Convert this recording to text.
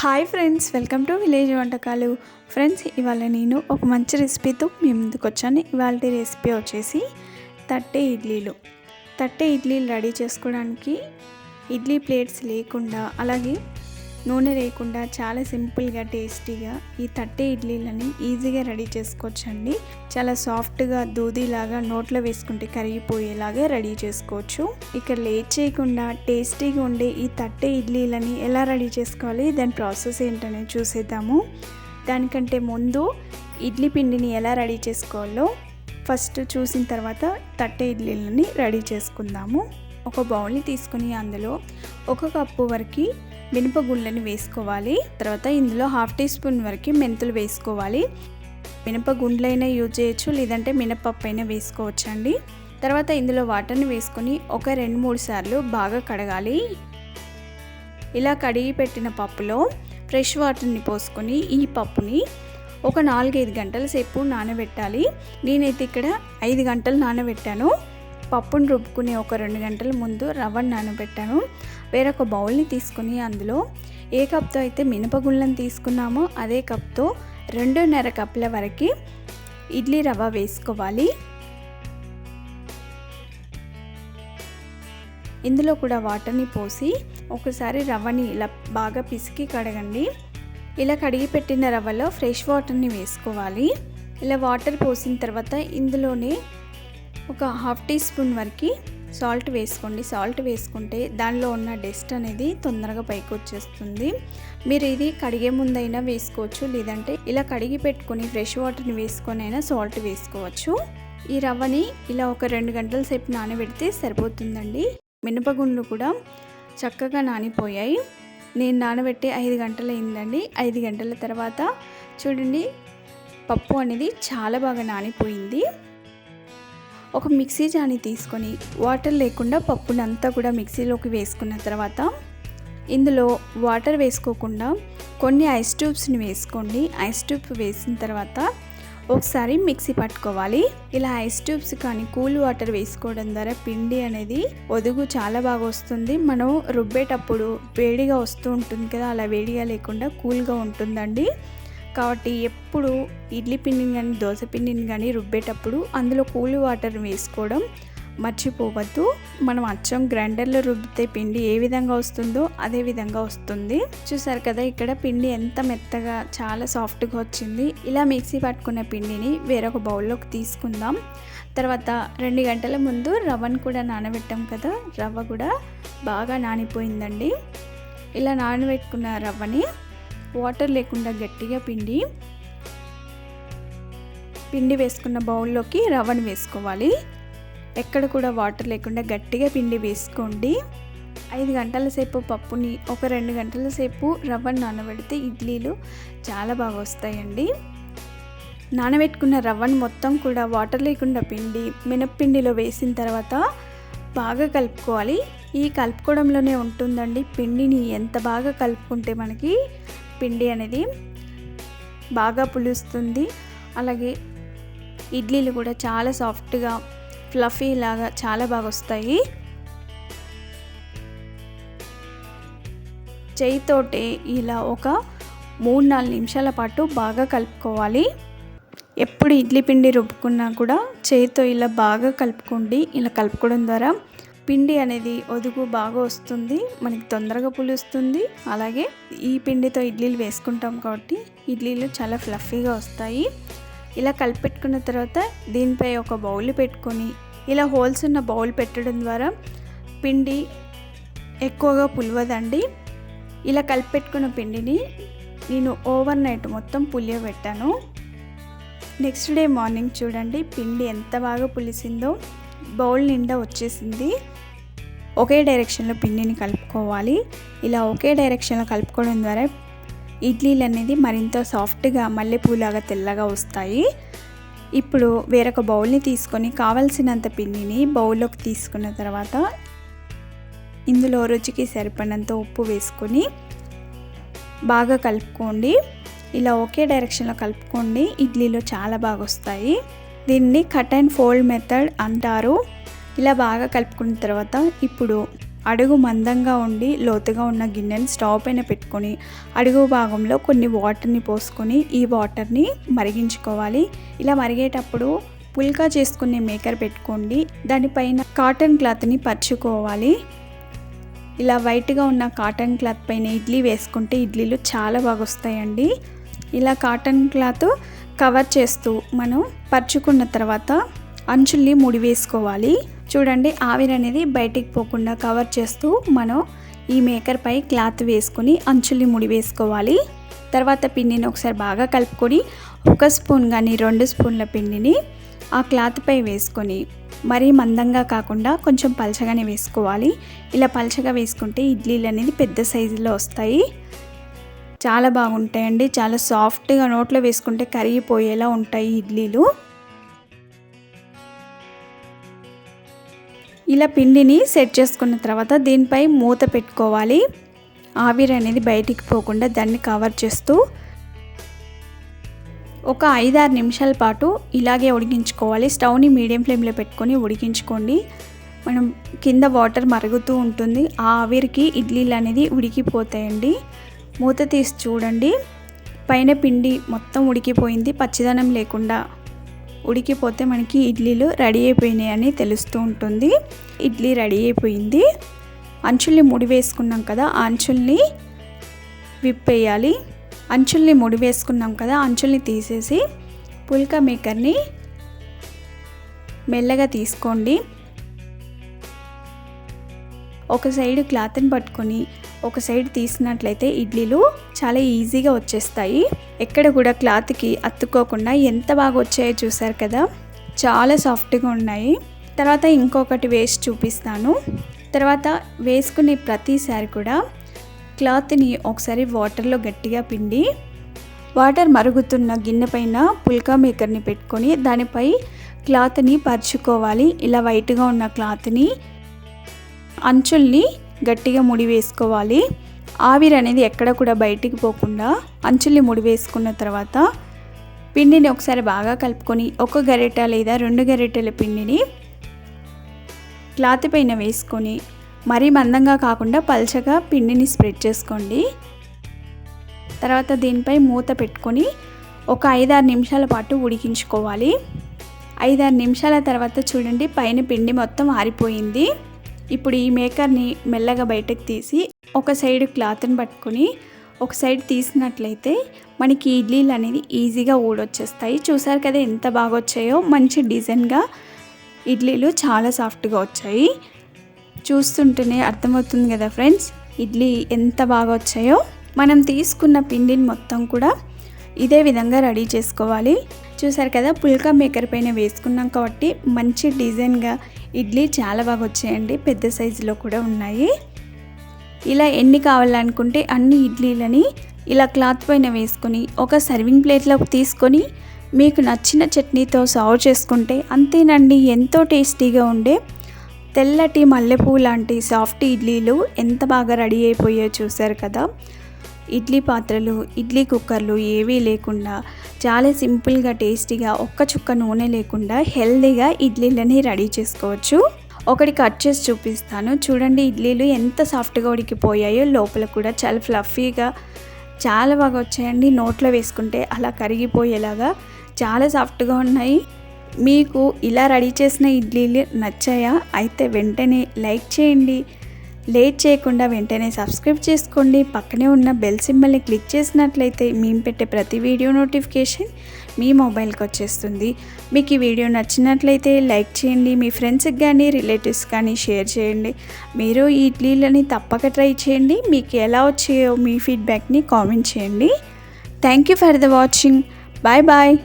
Hi friends welcome to village వంటకాలు. Friends ఇవాళ నేను ఒక మంచి రెసిపీతో మీ ముందుకు వచ్చాను. ఇవాళ రెసిపీ వచ్చేసి తట్టె ఇడ్లీలు. తట్టె ఇడ్లీలు రెడీ చేసుకోవడానికి ఇడ్లీ ప్లేట్స్ లేకుండా అలాగే నూనె లేకుండా చాలా సింపుల్గా టేస్టీగా ఈ తట్టె ఇడ్లీలని ఈజీగా రెడీ చేసుకోవచ్చండి. చాలా సాఫ్ట్గా దూదిలాగా నోట్లో వేసుకుంటే కరిగిపోయేలాగా రెడీ చేసుకోవచ్చు. ఇక్కడ లేట్ చేయకుండా టేస్టీగా ఉండే ఈ తట్టె ఇడ్లీలని ఎలా రెడీ చేసుకోవాలి దాని ప్రాసెస్ ఏంటనేది చూసేద్దాము. దానికంటే ముందు ఇడ్లీ పిండిని ఎలా రెడీ చేసుకోవాలో ఫస్ట్ చూసిన తర్వాత తట్టె ఇడ్లీలని రెడీ చేసుకుందాము. ఒక బౌల్ని తీసుకుని అందులో ఒక కప్పు వరకు మినపగుళ్ళని వేసుకోవాలి. తర్వాత ఇందులో హాఫ్ టీ స్పూన్ వరకు మెంతులు వేసుకోవాలి. మినపగుండ్లైనా యూజ్ చేయొచ్చు లేదంటే మినపప్పు అయినా వేసుకోవచ్చు అండి తర్వాత ఇందులో వాటర్ని వేసుకొని ఒక రెండు మూడు సార్లు బాగా కడగాలి. ఇలా కడిగి పెట్టిన పప్పులో ఫ్రెష్ వాటర్ని పోసుకొని ఈ పప్పుని ఒక నాలుగైదు గంటల సేపు నానబెట్టాలి. నేనైతే ఇక్కడ ఐదు గంటలు నానబెట్టాను. పప్పును రుబ్బుకునే ఒక రెండు గంటల ముందు రవ్వను నానబెట్టాను. వేరొక బౌల్ని తీసుకుని అందులో ఏ కప్తో అయితే మినపగుళ్ళను తీసుకున్నామో అదే కప్తో రెండున్నర కప్పుల వరకు ఇడ్లీ రవ్వ వేసుకోవాలి. ఇందులో కూడా వాటర్ని పోసి ఒకసారి రవ్వని ఇలా బాగా పిసికి కడగండి. ఇలా కడిగి పెట్టిన రవ్వలో ఫ్రెష్ వాటర్ని వేసుకోవాలి. ఇలా వాటర్ పోసిన తర్వాత ఇందులోనే ఒక హాఫ్ టీ స్పూన్ వరకు సాల్ట్ వేసుకోండి. సాల్ట్ వేసుకుంటే దానిలో ఉన్న డస్ట్ అనేది తొందరగా పైకి వచ్చేస్తుంది. మీరు ఇది కడిగే ముందైనా వేసుకోవచ్చు. లేదంటే ఇలా కడిగి పెట్టుకుని ఫ్రెష్ వాటర్ని వేసుకొని అయినా సాల్ట్ వేసుకోవచ్చు. ఈ రవ్వని ఇలా ఒక రెండు గంటల సేపు నానబెడితే సరిపోతుందండి. మినపగుండ్లు కూడా చక్కగా నానిపోయాయి. నేను నానబెట్టి ఐదు గంటలు అయిందండి. ఐదు గంటల తర్వాత చూడండి పప్పు అనేది చాలా బాగా నానిపోయింది. ఒక మిక్సీ జాని తీసుకొని వాటర్ లేకుండా పప్పుని అంతా కూడా మిక్సీలోకి వేసుకున్న తర్వాత ఇందులో వాటర్ వేసుకోకుండా కొన్ని ఐస్ ట్యూబ్స్ని వేసుకోండి. ఐస్ ట్యూబ్ వేసిన తర్వాత ఒకసారి మిక్సీ పట్టుకోవాలి. ఇలా ఐస్ ట్యూబ్స్ కానీ కూల్ వాటర్ వేసుకోవడం ద్వారా పిండి అనేది ఒదుగు చాలా బాగా వస్తుంది. మనం రుబ్బేటప్పుడు వేడిగా వస్తూ ఉంటుంది కదా అలా వేడిగా లేకుండా కూల్గా ఉంటుందండి. కాబట్టి ఎప్పుడు ఇడ్లీ పిండిని కానీ దోశ పిండిని కానీ రుబ్బేటప్పుడు అందులో కూల్ వాటర్ వేసుకోవడం మర్చిపోవద్దు. మనం అచ్చం గ్రైండర్లో రుబ్బితే పిండి ఏ విధంగా వస్తుందో అదే విధంగా వస్తుంది. చూసారు కదా ఇక్కడ పిండి ఎంత మెత్తగా చాలా సాఫ్ట్గా వచ్చింది. ఇలా మిక్సీ పట్టుకున్న పిండిని వేరొక బౌల్లోకి తీసుకుందాం. తర్వాత రెండు గంటల ముందు రవ్వను కూడా నానబెట్టాం కదా రవ్వ కూడా బాగా నానిపోయిందండి. ఇలా నానబెట్టుకున్న రవ్వని వాటర్ లేకుండా గట్టిగా పిండి పిండి వేసుకున్న బౌల్లోకి రవ్వను వేసుకోవాలి. ఎక్కడ కూడా వాటర్ లేకుండా గట్టిగా పిండి వేసుకోండి. ఐదు గంటల సేపు పప్పుని ఒక రెండు గంటల సేపు రవ్వను నానబెడితే ఇడ్లీలు చాలా బాగా వస్తాయండి. నానబెట్టుకున్న రవ్వను మొత్తం కూడా వాటర్ లేకుండా పిండి మినప్పిండిలో వేసిన తర్వాత బాగా కలుపుకోవాలి. ఈ కలుపుకోవడంలోనే ఉంటుందండి పిండిని ఎంత బాగా కలుపుకుంటే మనకి పిండి అనేది బాగా పులుస్తుంది. అలాగే ఇడ్లీలు కూడా చాలా సాఫ్ట్గా ఫ్లఫీ లాగా చాలా బాగా వస్తాయి. చేయితోటే ఇలా ఒక మూడు నాలుగు నిమిషాల పాటు బాగా కలుపుకోవాలి. ఎప్పుడు ఇడ్లీ పిండి రుబ్బుకున్నా కూడా చేయితో ఇలా బాగా కలుపుకోండి. ఇలా కలుపుకోవడం ద్వారా పిండి అనేది ఒదుగు బాగా వస్తుంది మనకి తొందరగా పులుస్తుంది. అలాగే ఈ పిండితో ఇడ్లీలు వేసుకుంటాం కాబట్టి ఇడ్లీలు చాలా ఫ్లఫీగా వస్తాయి. ఇలా కలిపెట్టుకున్న తర్వాత దీనిపై ఒక బౌల్ పెట్టుకొని ఇలా హోల్స్ ఉన్న బౌల్ పెట్టడం ద్వారా పిండి ఎక్కువగా పులివదండి. ఇలా కలిపెట్టుకున్న పిండిని నేను ఓవర్ నైట్ మొత్తం పులియబెట్టాను. నెక్స్ట్ డే మార్నింగ్ చూడండి పిండి ఎంత బాగా పులిసిందో. బౌల్ నిండా వచ్చేసింది. ఒకే డైరెక్షన్లో పిండిని కలుపుకోవాలి. ఇలా ఒకే డైరెక్షన్లో కలుపుకోవడం ద్వారా ఇడ్లీలు అనేది మరింత సాఫ్ట్గా మల్లెపూలాగా తెల్లగా వస్తాయి. ఇప్పుడు వేరొక బౌల్ని తీసుకొని కావలసినంత పిండిని బౌల్లోకి తీసుకున్న తర్వాత ఇందులో రుచికి సరిపడినంత ఉప్పు వేసుకొని బాగా కలుపుకోండి. ఇలా ఒకే డైరెక్షన్లో కలుపుకోండి. ఇడ్లీలు చాలా బాగా వస్తాయి దీన్ని కట్ అండ్ ఫోల్డ్ మెథడ్ అంటారు. ఇలా బాగా కలుపుకున్న తర్వాత ఇప్పుడు అడుగు మందంగా ఉండి లోతుగా ఉన్న గిన్నెని స్టవ్ పైన పెట్టుకొని అడుగు భాగంలో కొన్ని వాటర్ని పోసుకొని ఈ వాటర్ని మరిగించుకోవాలి. ఇలా మరిగేటప్పుడు పుల్కా చేసుకునే మేకర్ పెట్టుకోండి. దానిపైన కాటన్ క్లాత్ని పరుచుకోవాలి. ఇలా వైట్గా ఉన్న కాటన్ క్లాత్ పైన ఇడ్లీ వేసుకుంటే ఇడ్లీలు చాలా బాగా వస్తాయండి ఇలా కాటన్ క్లాత్ కవర్ చేస్తూ మనం పరుచుకున్న తర్వాత అంచుల్ని ముడి వేసుకోవాలి చూడండి ఆవిరి అనేది బయటికి పోకుండా కవర్ చేస్తూ మనం ఈ మేకర్ పై క్లాత్ వేసుకొని అంచుల్ని ముడి వేసుకోవాలి తర్వాత పిండిని ఒకసారి బాగా కలుపుకొని ఒక స్పూన్ కానీ రెండు స్పూన్ల పిండిని ఆ క్లాత్పై వేసుకొని మరీ మందంగా కాకుండా కొంచెం పలచగానే వేసుకోవాలి. ఇలా పలచగా వేసుకుంటే ఇడ్లీలు అనేది పెద్ద సైజులో వస్తాయి. చాలా బాగుంటాయండి. చాలా సాఫ్ట్గా నోట్లో వేసుకుంటే కరిగిపోయేలా ఉంటాయి ఇడ్లీలు. ఇలా పిండిని సెట్ చేసుకున్న తర్వాత దీనిపై మూత పెట్టుకోవాలి. ఆవిరి అనేది బయటికి పోకుండా దాన్ని కవర్ చేస్తూ ఒక ఐదారు నిమిషాల పాటు ఇలాగే ఉడికించుకోవాలి. స్టవ్ని మీడియం ఫ్లేమ్లో పెట్టుకొని ఉడికించుకోండి. మనం కింద వాటర్ మరుగుతూ ఉంటుంది. ఆ ఆవిరికి ఇడ్లీలు అనేది ఉడికిపోతాయండి. మూత తీసి చూడండి. పైన పిండి మొత్తం ఉడికిపోయింది. పచ్చిదనం లేకుండా ఉడికిపోతే మనకి ఇడ్లీలు రెడీ అయిపోయినాయి అని తెలుస్తూ ఉంటుంది. ఇడ్లీ రెడీ అయిపోయింది. అంచుల్ని ముడి వేసుకున్నాం కదా అంచుల్ని విప్పేయాలి. అంచుల్ని ముడి వేసుకున్నాం కదా అంచుల్ని తీసేసి పుల్కా మేకర్ని మెల్లగా తీసుకోండి. ఒక సైడ్ క్లాత్ని పట్టుకొని ఒక సైడ్ తీసినట్లయితే ఇడ్లీలు చాలా ఈజీగా వచ్చేస్తాయి. ఎక్కడ కూడా క్లాత్కి అత్తుకోకుండా ఎంత బాగా వచ్చాయో చూసారు కదా? చాలా సాఫ్ట్గా ఉన్నాయి. తర్వాత ఇంకొకటి వేసి చూపిస్తాను. తర్వాత వేసుకునే ప్రతిసారి కూడా క్లాత్ని ఒకసారి వాటర్లో గట్టిగా పిండి వాటర్ మరుగుతున్న గిన్నె పైన పుల్కా మేకర్ని పెట్టుకొని దానిపై క్లాత్ని పరుచుకోవాలి. ఇలా వైట్గా ఉన్న క్లాత్ని అంచుల్ని గట్టిగా ముడి వేసుకోవాలి. ఆవిరి అనేది ఎక్కడ కూడా బయటికి పోకుండా అంచుల్ని ముడి వేసుకున్న తర్వాత పిండిని ఒకసారి బాగా కలుపుకొని ఒక గరిట లేదా రెండు గరిటెల పిండిని క్లాత్ పైన వేసుకొని మరీ మందంగా కాకుండా పల్చగా పిండిని స్ప్రెడ్ చేసుకోండి. తర్వాత దీనిపై మూత పెట్టుకొని ఒక ఐదారు నిమిషాల పాటు ఉడికించుకోవాలి. ఐదారు నిమిషాల తర్వాత చూడండి పైన పిండి మొత్తం ఆరిపోయింది. ఇప్పుడు ఈ మేకర్ని మెల్లగా బయటకు తీసి ఒక సైడ్ క్లాత్ని పట్టుకొని ఒక సైడ్ తీసినట్లయితే మనకి ఇడ్లీలు అనేది ఈజీగా ఊడొచ్చేస్తాయి. చూసారు కదా ఎంత బాగా వచ్చాయో మంచి డిజైన్గా ఇడ్లీలు చాలా సాఫ్ట్గా వచ్చాయి. చూస్తుంటేనే అర్థమవుతుంది కదా ఫ్రెండ్స్? ఇడ్లీ ఎంత బాగా వచ్చాయో మనం తీసుకున్న పిండిని మొత్తం కూడా ఇదే విధంగా రెడీ చేసుకోవాలి. చూసారు కదా? పుల్కా మేకర్ పైన వేసుకున్నాం కాబట్టి మంచి డిజైన్గా ఇడ్లీ చాలా బాగా వచ్చాయండి పెద్ద సైజులో కూడా ఉన్నాయి. ఇలా ఎన్ని కావాలనుకుంటే అన్ని ఇడ్లీలని ఇలా క్లాత్ పైన వేసుకొని ఒక సర్వింగ్ ప్లేట్లోకి తీసుకొని మీకు నచ్చిన చట్నీతో సర్వ్ చేసుకుంటే అంతేనండి ఎంతో టేస్టీగా ఉండే. తెల్లటి మల్లెపూ లాంటి సాఫ్ట్ ఇడ్లీలు ఎంత బాగా రెడీ అయిపోయాయో చూసారు కదా. ఇడ్లీ పాత్రలు ఇడ్లీ కుక్కర్లు ఏవీ లేకుండా చాలా సింపుల్గా టేస్టీగా ఒక్క చుక్క నూనె లేకుండా హెల్దీగా ఇడ్లీలని రెడీ చేసుకోవచ్చు. ఒకటి కట్ చేసి చూపిస్తాను. చూడండి ఇడ్లీలు ఎంత సాఫ్ట్గా ఉడికిపోయాయో. లోపల కూడా చాలా ఫ్లఫీగా చాలా బాగా వచ్చాయండి. నోట్లో వేసుకుంటే అలా కరిగిపోయేలాగా చాలా సాఫ్ట్గా ఉన్నాయి. మీకు ఇలా రెడీ చేసిన ఇడ్లీలు నచ్చాయా? అయితే వెంటనే లైక్ చేయండి. లేట్ చేయకుండా వెంటనే సబ్స్క్రైబ్ చేసుకోండి. పక్కనే ఉన్న బెల్ సింబల్ని క్లిక్ చేసినట్లయితే మేము పెట్టే ప్రతి వీడియో నోటిఫికేషన్ మీ మొబైల్కి వచ్చేస్తుంది. మీకు ఈ వీడియో నచ్చినట్లయితే లైక్ చేయండి. మీ ఫ్రెండ్స్కి కానీ రిలేటివ్స్ కానీ షేర్ చేయండి. మీరు ఈ ఇడ్లీలని తప్పక ట్రై చేయండి. మీకు ఎలా వచ్చాయో మీ ఫీడ్బ్యాక్ని కామెంట్ చేయండి. Thank you for the watching. Bye bye.